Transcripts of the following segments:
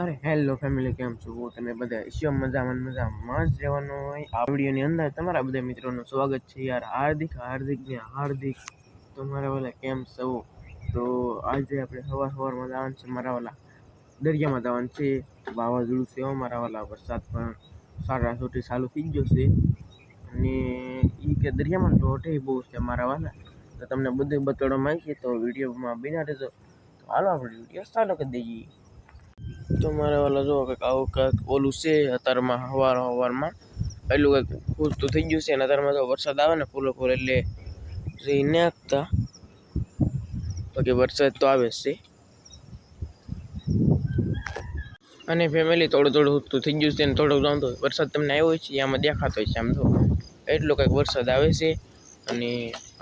અરે hello family કેમ છો? તમે બધા ઈશ્વર મજામાં મજામાં. જ રહેવાનું હોય આ વિડીયોની અંદર. તમારા બધા મિત્રોનું સ્વાગત છે યાર. હાર્દિક હાર્દિક ને હાર્દિક. તમારા વાલા કેમ છો? તો આજે આપણે સવાર સવારમાં જવાનું છે, મારા વાલા દરિયામાં જવાનું છે. વાવાઝોડું છે અમારા મારા વાલા. વરસાદ પણ સારા સોટી ચાલુ થઈ ગયો છે. અને એ કે દરિયામાં લોટે બહુ છે, મારા વાલા. તો તમને બધું આવી છે તો વિડીયોમાં બિના રહેજો. હાલો, આપણે વીડિયો ચાલુ કરી દઈએ. તો મારે ઓલા જો કંઈક આવું કંઈક ઓલું છે અત્યારમાં હવાર હવારમાં. એટલું કંઈક પૂરતું થઈ ગયું છે અને અત્યારમાં તો વરસાદ આવે ને ફૂલો ફૂલ એટલે રહી નાખતા. બાકી વરસાદ તો આવે જ છે. અને ફેમિલી થોડું થોડું ઉઠતું થઈ ગયું છે ને થોડુંક જાઉં તો વરસાદ તમને આવ્યો છે, આમાં દેખાતો હોય છે આમ તો. એટલો કંઈક વરસાદ આવે છે અને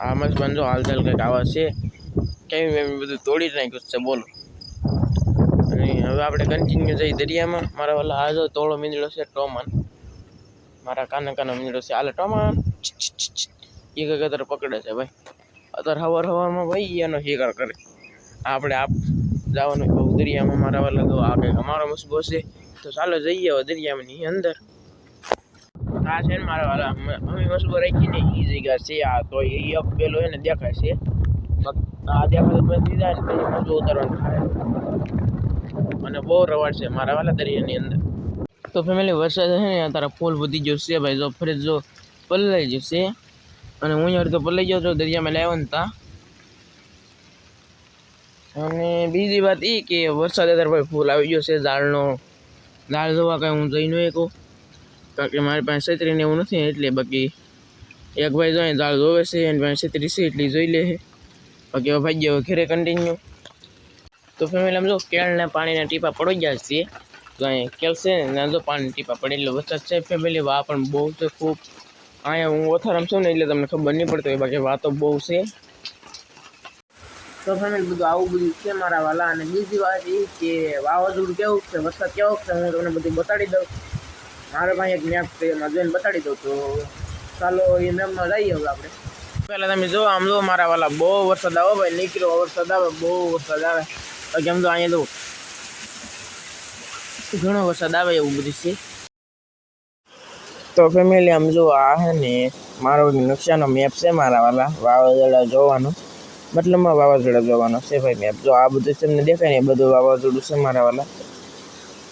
આમાં જ જો હાલચાલ કંઈક આવા છે. કેમ એમ બધું તોડી જ નાખ્યું છે બોલો. અને આપણે કન્ટિન્યુ જઈ દરિયામાં. મારા વાલા આજો તોળો મીંદડો છે, ટોમાન. મારા કાના કાનો મીંદડો છે. આલે ટોમાન. એ કંઈક અત્યારે પકડે છે, ભાઈ. અત્યારે હવાર હવારમાં ભાઈ એનો શિકાર કરે. આપણે આપ જવાનું બહુ દરિયામાં. મારા વાલા તો આ કંઈક અમારો મસબો છે. તો ચાલો જઈએ હવે દરિયામાંની અંદર. આ છે ને મારા વાલા અમે- મસબો રાખી ને એ જગ્યા છે. આ તો એ અપ પેલો એને દેખાય છે. આ દેખાતો મેં દીધા ને પછી મજો ઉતારવાનું થાય. અને બહુ રવાડ છે મારા વાલા દરિયાની અંદર. તો ફેમિલી વરસાદ છે ને, તારા ફૂલ વધી ગયો છે ભાઈ. જો ફરી જો પલળાઈ જશે. અને હું અહીંયા તો પલળી ગયો તો દરિયામાં લાવ્યો ને તા. અને બીજી વાત એ કે વરસાદ અત્યારે ભાઈ ફૂલ આવી ગયો છે ઝાડનો. ઝાડ જોવા કાંઈ હું જઈ ન કહું કારણ કે મારી પાસે છત્રીને એવું નથી એટલે બાકી એક ભાઈ જો અહીં ઝાડ જોવે છે એની પાસે છત્રી છે એટલી જોઈ લે છે. બાકી ભાઈ ગયો ઘેરે કન્ટિન્યુ તો ફેમિલી આમ કેળના પાણીના ટીપા પડી ગયા છે. તો અહીંયા કેળ ને જો પાણી ટીપા પડે એટલે વરસાદ છે ફેમિલી વા પણ બહુ છે ખૂબ અહીંયા હું ઓથારામ રમશું ને એટલે તમને ખબર નહીં પડતી હોય, બાકી વાતો બહુ છે. તો ફેમિલી બધું આવું બધું છે મારા વાલા, અને બીજી વાત એ કે વાવાઝોડું કેવું છે, વરસાદ કેવો છે, હું તમને બધું બતાડી દઉં. મારા પાસે એક મેપ છે, એમાં જોઈને બતાડી દઉં. તો ચાલો એ મેપમાં જઈએ હવે આપણે. પહેલાં તમે જો આમ જો મારા વાલા, બહુ વરસાદ આવે, ભાઈ, નીકળ્યો વરસાદ આવે, બહુ વરસાદ આવે. બાકી આમ તો અહીંયા તો ઘણો વરસાદ આવે એવું બધું છે. તો ફેમિલી આમ જો આ હે ને, મારો નકશાનો મેપ છે મારા વાલા, વાવાઝોડા જોવાનો. મતલબમાં વાવાઝોડા જોવાનો છે ભાઈ મેપ જો આ બધું તમને દેખાય ને બધું વાવાઝોડું છે મારા વાલા.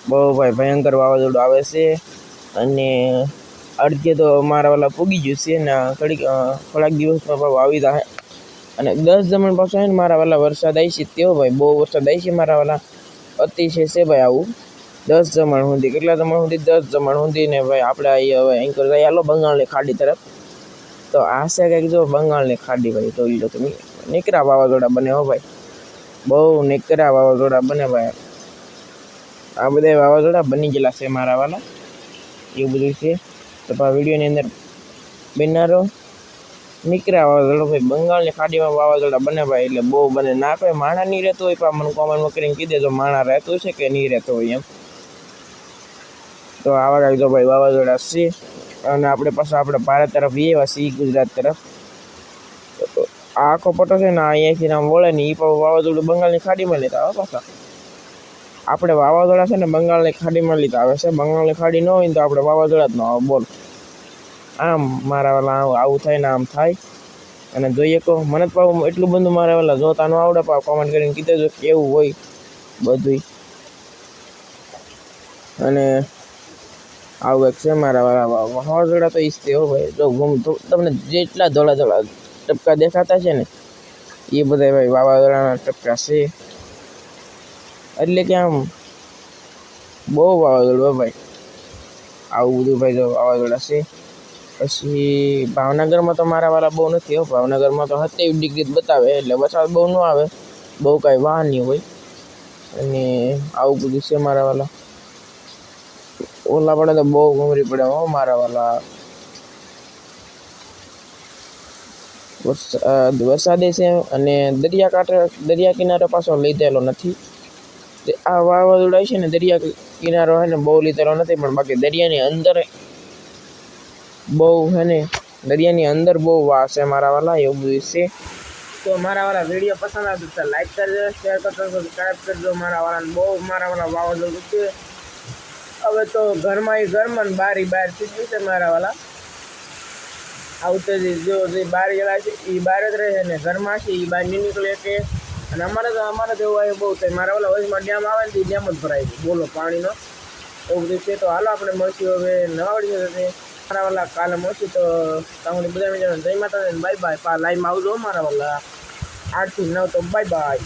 બહુ ભાઈ ભયંકર વાવાઝોડું આવે છે. અને અડધે તો મારા વાલા પૂગી ગયું છે ને, થોડીક થોડાક દિવસમાં પાછું આવી જાય. અને દસ જમણ પાછો છે ને મારા વાલા વરસાદ આવી છે તેવો ભાઈ, બહુ વરસાદ આવી છે મારા વાલા. અતિશય છે ભાઈ આવું. દસ જમણ સુધી, કેટલા જમણ સુધી? દસ જમણ સુધી ને ભાઈ આપણે અહીં હવે એન્કર જઈ હાલો બંગાળની ખાડી તરફ. તો આ છે કંઈક જો બંગાળની ખાડી ભાઈ જોઈ લો તમે. નીકળ્યા વાવાઝોડા બને હો ભાઈ. બહુ નીકળ્યા વાવાઝોડા બને ભાઈ. આ બધા વાવાઝોડા બની ગયેલા છે મારા વાલા. એવું બધું છે. તો આ વિડીયોની અંદર બિનારો નીકળ્યા વાવાઝોડો ભાઈ બંગાળની ખાડીમાં વાવાઝોડા બને ભાઈ, એટલે બહુ બને. ના કોઈ માણા નહીં રહેતું હોય, પણ મને કોમેન્ટમાં કરીને કહી દેજો માણા રહેતું છે કે નહીં રહેતો હોય એમ. તો આવા કાંઈક ભાઈ વાવાઝોડા છે. અને આપણે પાછા આપણે ભારત તરફ એવા સી ગુજરાત તરફ. આ આખો પટ્ટો છે ને અહીંયાથી આમ વળે ને એ પણ વાવાઝોડું બંગાળની ખાડીમાં લેતા આવે પાછા. આપણે વાવાઝોડા છે ને, બંગાળની ખાડીમાં લીધા આવે છે. બંગાળની ખાડી ન હોય તો આપણે વાવાઝોડા જ ન આવે, બોલ. આમ મારા વાલા આવું થાય ને આમ થાય. અને જોઈએ કહો, મને પાવ એટલું બધું મારા વાલા જોતા ન આવડે પાવ કોમેન્ટ કરીને કીધે જો કેવું હોય બધુંય. અને આવું એક છે મારા વાળા વાવાઝોડા તો ઈજ હો ભાઈ. જો ગુમ તમને જેટલા ધોળા ધોળા ટપકા દેખાતા છે ને, એ બધા ભાઈ વાવાઝોડાના ટપકા છે. એટલે કે આમ બહુ વાવાઝોડું ભાઈ. આવું બધું ભાઈ જો વાવાઝોડા છે. પછી ભાવનગરમાં તો મારા વાળા બહુ નથી હો. ભાવનગરમાં તો સત્યાવીસ ડિગ્રી જ બતાવે, એટલે વરસાદ બહુ ન આવે. બહુ કાંઈ વાહ નહીં હોય. અને આવું બધું છે મારા વાળા. ઓલા પડે તો બહુ ઘૂમરી પડે હો મારા વાલા વરસાદ વરસાદે છે અને દરિયાકાંઠે દરિયા કિનારો પાછો લીધેલો નથી. આ વાવાઝોડા છે ને, દરિયા કિનારો છે ને, બહુ લીધેલો નથી, પણ બાકી દરિયાની અંદર બહુ છે ને, દરિયાની અંદર બહુ વાસ છે મારા વાલા, એવું બધું છે. તો મારા વાળા વીડિયો પસંદ આવતો તો લાઈક કરજો શેર કરજો સબસ્ક્રાઈબ કરજો. મારા વાળાને બહુ, મારા વાળા વાવાઝોડું છે. હવે તો ઘરમાં એ ઘરમાં ને બારી બહાર થઈ છે મારા વાલા. જે જો જે બહાર ગયેલા છે એ બહાર જ રહે ને ઘરમાં છે એ બહાર નહીં નીકળે કે. અને અમારે તો અમારે તો એવું બહુ થાય. મારા વાલા વચમાં ડેમ આવે ને એ ડેમ જ ભરાય છે. બોલો પાણીનો. એવું બધું છે. તો હાલો આપણે મળશું હવે નવા આવડી જશે મારા વાલા કાલે મળશું તો તમને બધા જય માતા બાય બાય પા લાઈવમાં આવજો મારા વાલા આઠથી નવ તો બાય બાય